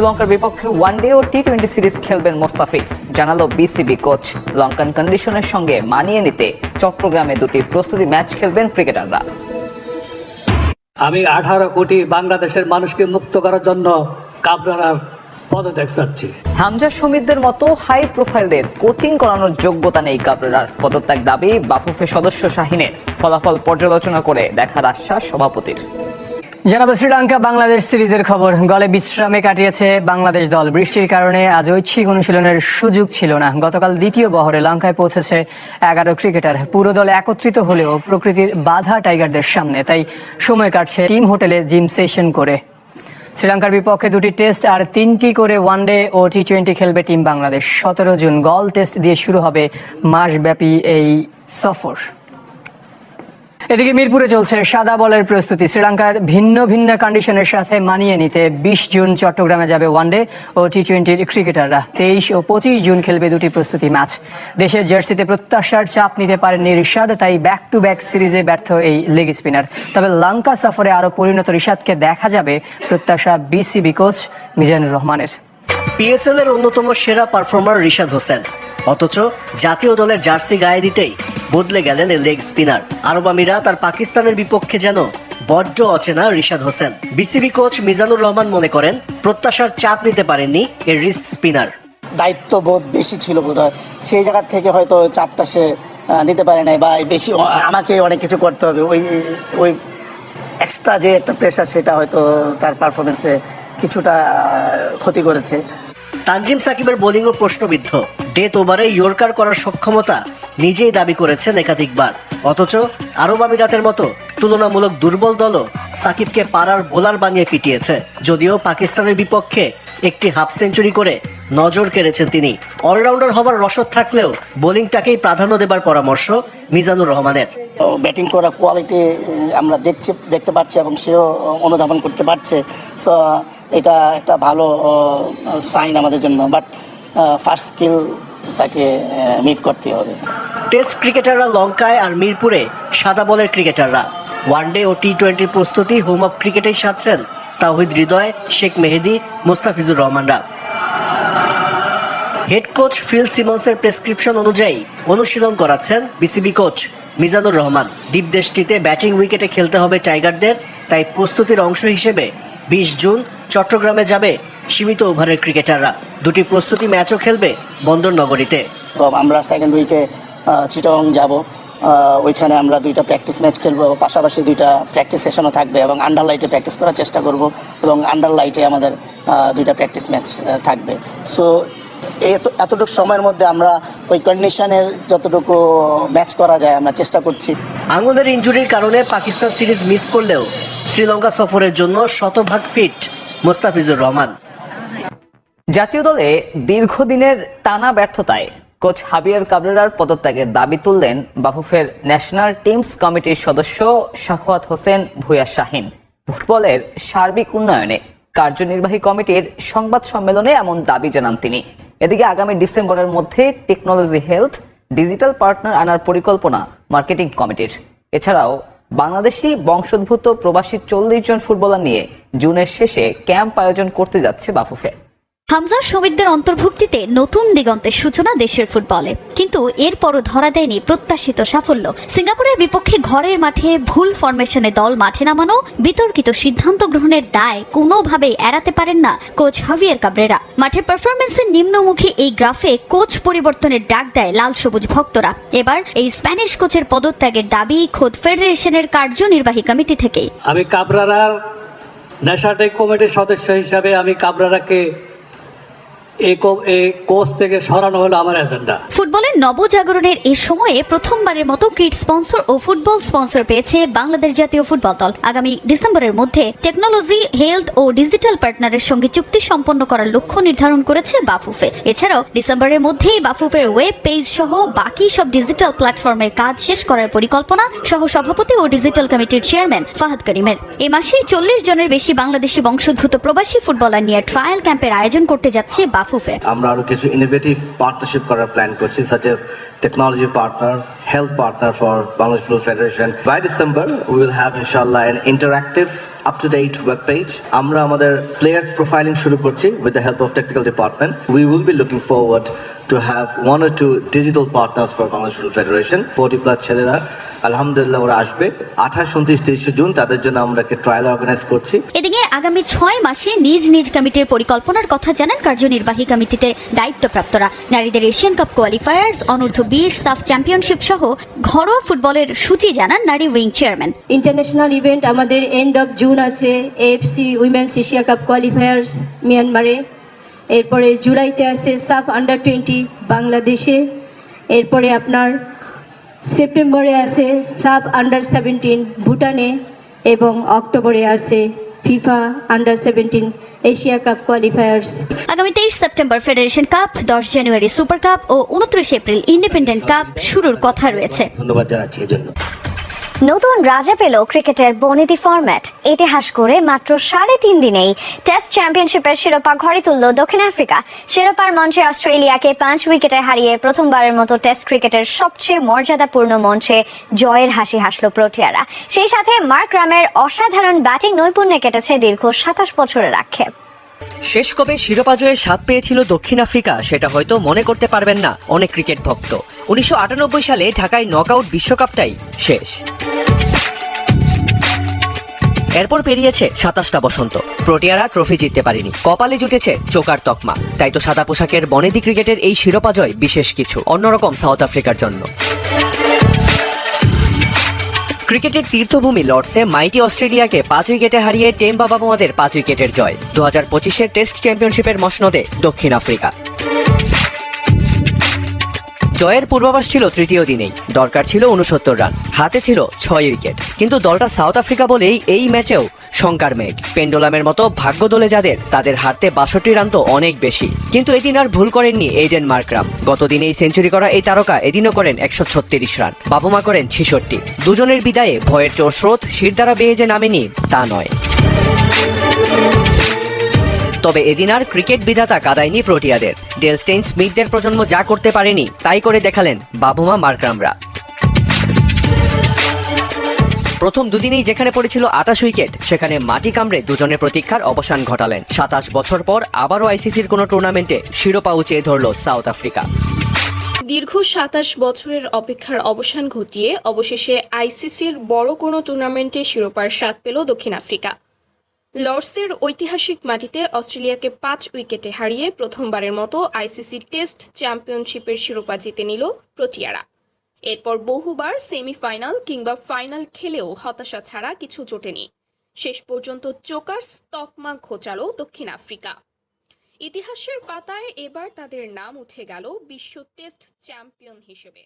শ্রীলঙ্কার বিপক্ষে ওয়ানডে ও টি টোয়েন্টি সিরিজ খেলবেন মোস্তাফিজ। জানালো বিসিবি কোচ লঙ্কান কন্ডিশনের সঙ্গে মানিয়ে নিতে চট্টগ্রামে দুটি প্রস্তুতি ম্যাচ খেলবেন ক্রিকেটাররা আমি আঠারো কোটি বাংলাদেশের মানুষকে মুক্ত করার জন্য কাবরার পদত্যাগ চাচ্ছি। হামজা সমিতদের মতো হাই প্রোফাইলদের কোচিং করানোর যোগ্যতা নেই কাবরেরার। পদত্যাগ দাবি বাফুফে সদস্য শাহিনের। ফলাফল পর্যালোচনা করে দেখার আশ্বাস সভাপতির। জানাব, শ্রীলঙ্কা বাংলাদেশ সিরিজের খবর। গলে বিশ্রামে কাটিয়েছে বাংলাদেশ দল। বৃষ্টির কারণে আজ ঐচ্ছিক অনুশীলনের সুযোগ ছিল না। গতকাল দ্বিতীয় বহরে লঙ্কায় পৌঁছেছে এগারো ক্রিকেটার। পুরো দল একত্রিত হলেও প্রকৃতির বাধা টাইগারদের সামনে। তাই সময় কাটছে টিম হোটেলে জিম সেশন করে। শ্রীলঙ্কার বিপক্ষে দুটি টেস্ট আর তিনটি করে ওয়ানডে ও টি টোয়েন্টি খেলবে টিম বাংলাদেশ। সতেরো জুন গল টেস্ট দিয়ে শুরু হবে মাসব্যাপী এই সফর। এদিকে মিরপুরে চলছে সাদা বলের প্রস্তুতি। শ্রীলঙ্কার ভিন্ন ভিন্ন কন্ডিশনের সাথে মানিয়ে নিতে বিশ জুন চট্টগ্রামে যাবে ওয়ানডে ও টি টোয়েন্টির ক্রিকেটাররা তেইশ ও পঁচিশ জুন খেলবে দুটি প্রস্তুতি ম্যাচ। দেশের জার্সিতে প্রত্যাশার চাপ নিতে পারেননি রিশাদ, তাই ব্যাক টু ব্যাক সিরিজে ব্যর্থ এই লেগ স্পিনার তবে লঙ্কা সফরে আরও পরিণত রিশাদকে দেখা যাবে প্রত্যাশা বিসিবি কোচ মিজানুর রহমানের। পিএসএল এর অন্যতম সেরা পারফর্মার রিশাদ হোসেন। অথচ জাতীয় দলের জার্সি গায়ে দিতেই বদলে গেলেন এই লেগ স্পিনার। আরব আমিরাত আর পাকিস্তানের বিপক্ষে যেন বড্ড অচেনা রিশাদ হোসেন। বিসিবি কোচ মিজানুর রহমান মনে করেন প্রত্যাশার চাপ নিতে পারেননি এর রিস্ট স্পিনার। দায়িত্ববোধ বেশি ছিল বোধ হয় সেই জায়গার থেকে হয়তো চাপটা সে নিতে পারে নাই বা বেশি আমাকে অনেক কিছু করতে হবে। ওই ওই এক্সট্রা যে একটা প্রেশার সেটা হয়তো তার পারফরমেন্সে কিছুটা ক্ষতি করেছে। তানজিম সাকিবের বোলিংও প্রশ্নবিদ্ধ। ডেথ ওভারে ইয়র্কার করার সক্ষমতা নিজেই দাবি করেছেন একাধিকবার। অথচ আরব আমিরাতের মতো তুলনামূলক দুর্বল দলও সাকিবকে পাড়ার বোলার বানিয়ে পিটিয়েছে। যদিও পাকিস্তানের বিপক্ষে একটি হাফ সেঞ্চুরি করে নজর কেড়েছেন তিনি। অলরাউন্ডার হবার রসদ থাকলেও বোলিংটাকেই প্রাধান্য দেবার পরামর্শ মিজানুর রহমানের। ব্যাটিং করার কোয়ালিটি আমরা দেখছি, দেখতে পাচ্ছি এবং সেও অনুধাবন করতে পারছে। সো এটা একটা ভালো সাইন আমাদের জন্য। বাট ফার্স্ট স্কিল তাকে মিট করতে হবে। টেস্ট ক্রিকেটাররা লঙ্কায় আর মিরপুরে সাদা বলের ক্রিকেটাররা। ওয়ানডে ও টি টোয়েন্টির প্রস্তুতি হোম অফ ক্রিকেটেই সারছেন তাহিদ হৃদয়, শেখ মেহেদি, মোস্তাফিজুর রহমানরা। হেড কোচ ফিল সিমন্সের প্রেসক্রিপশন অনুযায়ী অনুশীলন করাচ্ছেন বিসিবি কোচ মিজানুর রহমান। দ্বীপ দেশটিতে ব্যাটিং উইকেটে খেলতে হবে টাইগারদের, তাই প্রস্তুতির অংশ হিসেবে বিশ জুন চট্টগ্রামে যাবে সীমিত ওভারের ক্রিকেটাররা। দুটি প্রস্তুতি ম্যাচও খেলবে বন্দর নগরীতে আমরা সেকেন্ড উইকে চিটং যাব। ওইখানে আমরা দুইটা প্র্যাকটিস ম্যাচ খেলব পাশাপাশি দুইটা প্র্যাকটিস সেশনও থাকবে এবং আন্ডার লাইটে প্র্যাকটিস করার চেষ্টা করব এবং আন্ডার লাইটে আমাদের দুইটা প্র্যাকটিস ম্যাচ থাকবে। সো এত এতটুকু সময়ের মধ্যে আমরা ওই কন্ডিশনের যতটুকু ম্যাচ করা যায় আমরা চেষ্টা করছি। আঙুলের ইঞ্জুরির কারণে পাকিস্তান সিরিজ মিস করলেও শ্রীলঙ্কা সফরের জন্য শতভাগ ফিট মোস্তাফিজুর রহমান। জাতীয় দলে দীর্ঘদিনের টানা ব্যর্থতায় কোচ হাবিয়ার কাবরেরার পদত্যাগের দাবি তুললেন বাফুফের ন্যাশনাল টিমস কমিটির সদস্য শাখওয়াত হোসেন ভুয়া শাহিন। ফুটবলের সার্বিক উন্নয়নে কার্যনির্বাহী কমিটির সংবাদ সম্মেলনে এমন দাবি জানান তিনি। এদিকে আগামী ডিসেম্বরের মধ্যে টেকনোলজি হেলথ, ডিজিটাল পার্টনার আনার পরিকল্পনা মার্কেটিং কমিটির। এছাড়াও বাংলাদেশি বংশোদ্ভূত প্রবাসী চল্লিশ জন ফুটবলার নিয়ে জুনের শেষে ক্যাম্প আয়োজন করতে যাচ্ছে বাফুফে। হামজা সমিতদের অন্তর্ভুক্তিতে নতুন দিগন্তের সূচনা দেশের ফুটবলে। কিন্তু এরপরও ধরা দেয়নি প্রত্যাশিত সাফল্য। সিঙ্গাপুরের বিপক্ষে ঘরের মাঠে ভুল ফরমেশনে দল মাঠে নামানো, বিতর্কিত সিদ্ধান্ত গ্রহণের দায় কোনোভাবেই এড়াতে পারেন না কোচ হাভিয়ার কাবরেরা। মাঠের পারফরমেন্সের নিম্নমুখী এই গ্রাফে কোচ পরিবর্তনের ডাক দেয় লাল সবুজ ভক্তরা। এবার এই স্প্যানিশ কোচের পদত্যাগের দাবি খোদ ফেডারেশনের কার্যনির্বাহী কমিটি থেকে আমি কাবরারার ন্যাশনাল কমিটির সদস্য হিসাবে আমি কাবরারাকে এই কোচ থেকে সরানো হলো আমার এজেন্ডা ফুটবলের নবজাগরণের এই সময়ে প্রথমবারের মতো কিট স্পন্সর ও ফুটবল স্পন্সর পেয়েছে বাংলাদেশ জাতীয় ফুটবল দল। আগামী ডিসেম্বরের মধ্যে টেকনোলজি, হেলথ ও ডিজিটাল পার্টনারের সঙ্গে চুক্তি সম্পন্ন করার লক্ষ্য নির্ধারণ করেছে বাফুফে। এছাড়াও ডিসেম্বরের মধ্যেই বাফুফের ওয়েব পেজ সহ বাকি সব ডিজিটাল প্ল্যাটফর্মের কাজ শেষ করার পরিকল্পনা সহ সভাপতি ও ডিজিটাল কমিটির চেয়ারম্যান ফাহাদ করিমের। এ মাসে চল্লিশ জনের বেশি বাংলাদেশি বংশোদ্ভূত প্রবাসী ফুটবলার নিয়ে ট্রায়াল ক্যাম্পের আয়োজন করতে যাচ্ছে বাফুফে। আমরা আরও কিছু ইনোভেটিভ পার্টনারশিপ করার প্ল্যান করছি such as technology partner health partner for Bangladesh football federation by December we will have ইনশাল্লাহ an interactive up to date web page আমরা আমাদের প্লেয়ার্স প্রোফাইলিং শুরু করছি with the help of technical department we will be looking forward to have one or two digital partners for Bangladesh federation forty plus ছেলেরা আলহামদুলিল্লাহ ওরা আসবে। আঠাশ উনত্রিশ তিরিশে জুন তাদের জন্য আমরা একটা ট্রায়াল অর্গানাইজ করছি। এদিকে আগামী ছয় মাসে নিজ নিজ কমিটির পরিকল্পনার কথা জানান কার্যনির্বাহী কমিটিতে দায়িত্বপ্রাপ্তরা। নারীদের এশিয়ান কাপ কোয়ালিফায়ার্স অনূর্ধ্ব বিশ সাফ চ্যাম্পিয়নশিপ সহ ঘরোয়া ফুটবলের সূচি জানান নারী উইং চেয়ারম্যান ইন্টারন্যাশনাল ইভেন্ট আমাদের এন্ড অফ জুন আছে AFC women's Asia cup qualifiers মিয়ানমারে এরপরে জুলাইতে আছে সাফ আন্ডার টোয়েন্টি বাংলাদেশে এরপরে আপনার সেপ্টেম্বরে আছে সাব আন্ডার সেভেন্টিন ভুটানে এবং অক্টোবরে আছে FIFA under seventeen Asia cup qualifiers. আগামী তেইশ সেপ্টেম্বর ফেডারেশন কাপ দশ জানুয়ারি সুপার কাপ ও উনত্রিশ এপ্রিল ইন্ডিপেন্ডেন্ট কাপ শুরুর কথা রয়েছে। ধন্যবাদ জানাচ্ছি এজন্য। জন্য নতুন রাজা পেল ক্রিকেটের বনেদি ফরম্যাট ইতিহাস করে মাত্র সাড়ে তিন দিনেই টেস্ট চ্যাম্পিয়নশিপের শিরোপা ঘরে তুলল দক্ষিণ আফ্রিকা। শিরোপার মঞ্চে অস্ট্রেলিয়াকে পাঁচ উইকেটে হারিয়ে প্রথমবারের মতো টেস্ট ক্রিকেটের সবচেয়ে মর্যাদাপূর্ণ মঞ্চে জয়ের হাসি হাসল প্রোটিয়ারা। সেই সাথে মার্ক রামের অসাধারণ ব্যাটিং নৈপুণ্যে কেটেছে দীর্ঘ সাতাশ বছরের আক্ষেপ। শেষ কবে শিরোপা জয়ের স্বাদ পেয়েছিল দক্ষিণ আফ্রিকা, সেটা হয়তো মনে করতে পারবেন না অনেক ক্রিকেট ভক্ত। উনিশশো আটানব্বই সালে ঢাকায় নকআউট বিশ্বকাপটাই শেষ। এরপর পেরিয়েছে সাতাশটা বসন্ত। প্রোটিয়ারা ট্রফি জিততে পারেনি। কপালে জুটেছে চোকার তকমা। তাই তো সাদা পোশাকের বনেদি ক্রিকেটের এই শিরোপা জয় বিশেষ কিছু, অন্যরকম সাউথ আফ্রিকার জন্য। ক্রিকেটের তীর্থভূমি লর্ডসে মাইটি অস্ট্রেলিয়াকে পাঁচ উইকেটে হারিয়ে টেম বাবা পাঁচ উইকেটের জয়। দু হাজার পঁচিশের টেস্ট চ্যাম্পিয়নশিপের মসনদে দক্ষিণ আফ্রিকা। জয়ের পূর্বাভাস ছিল তৃতীয় দিনেই। দরকার ছিল উনসত্তর রান। হাতে ছিল ছয় উইকেট। কিন্তু দলটা সাউথ আফ্রিকা বলেই এই ম্যাচেও শঙ্কার মেঘ। পেন্ডোলামের মতো ভাগ্য দলে যাদের, তাদের হারতে বাষট্টি রান তো অনেক বেশি। কিন্তু এদিন আর ভুল করেননি এইডেন মার্করাম। গতদিনেই সেঞ্চুরি করা এই তারকা এদিনও করেন একশো ছত্রিশ রান। বাবুমা করেন ছিষট্টি। দুজনের বিদায়ে ভয়ের চোর স্রোত শির দ্বারা বেয়ে যে নামেনি তা নয়। তবে এদিন আর ক্রিকেট বিধাতা কাদায়নি প্রোটিয়াদের। ডেলস্টেইন স্মিথদের প্রজন্ম যা করতে পারেনি, তাই করে দেখালেন বাবুমা মার্করামরা। প্রথম দুদিনেই যেখানে পড়েছিল আটাশ উইকেট, সেখানে মাটি কামড়ে দুজনের প্রতীক্ষার অবসান ঘটালেন। সাতাশ বছর পর আবারও আইসিসির কোনো টুর্নামেন্টে শিরোপা উঁচিয়ে ধরল সাউথ আফ্রিকা। দীর্ঘ সাতাশ বছরের অপেক্ষার অবসান ঘটিয়ে অবশেষে আইসিসির বড় কোনো টুর্নামেন্টে শিরোপার স্বাদ পেল দক্ষিণ আফ্রিকা। লর্ডসের ঐতিহাসিক মাটিতে অস্ট্রেলিয়াকে পাঁচ উইকেটে হারিয়ে প্রথমবারের মতো আইসিসি টেস্ট চ্যাম্পিয়নশিপের শিরোপা জিতে নিল প্রোটিয়ারা। এরপর বহুবার সেমিফাইনাল কিংবা ফাইনাল খেলেও হতাশা ছাড়া কিছু জোটেনি। শেষ পর্যন্ত চোকার তকমা ঘোচালো দক্ষিণ আফ্রিকা। ইতিহাসের পাতায় এবার তাদের নাম উঠে গেল বিশ্ব টেস্ট চ্যাম্পিয়ন হিসেবে।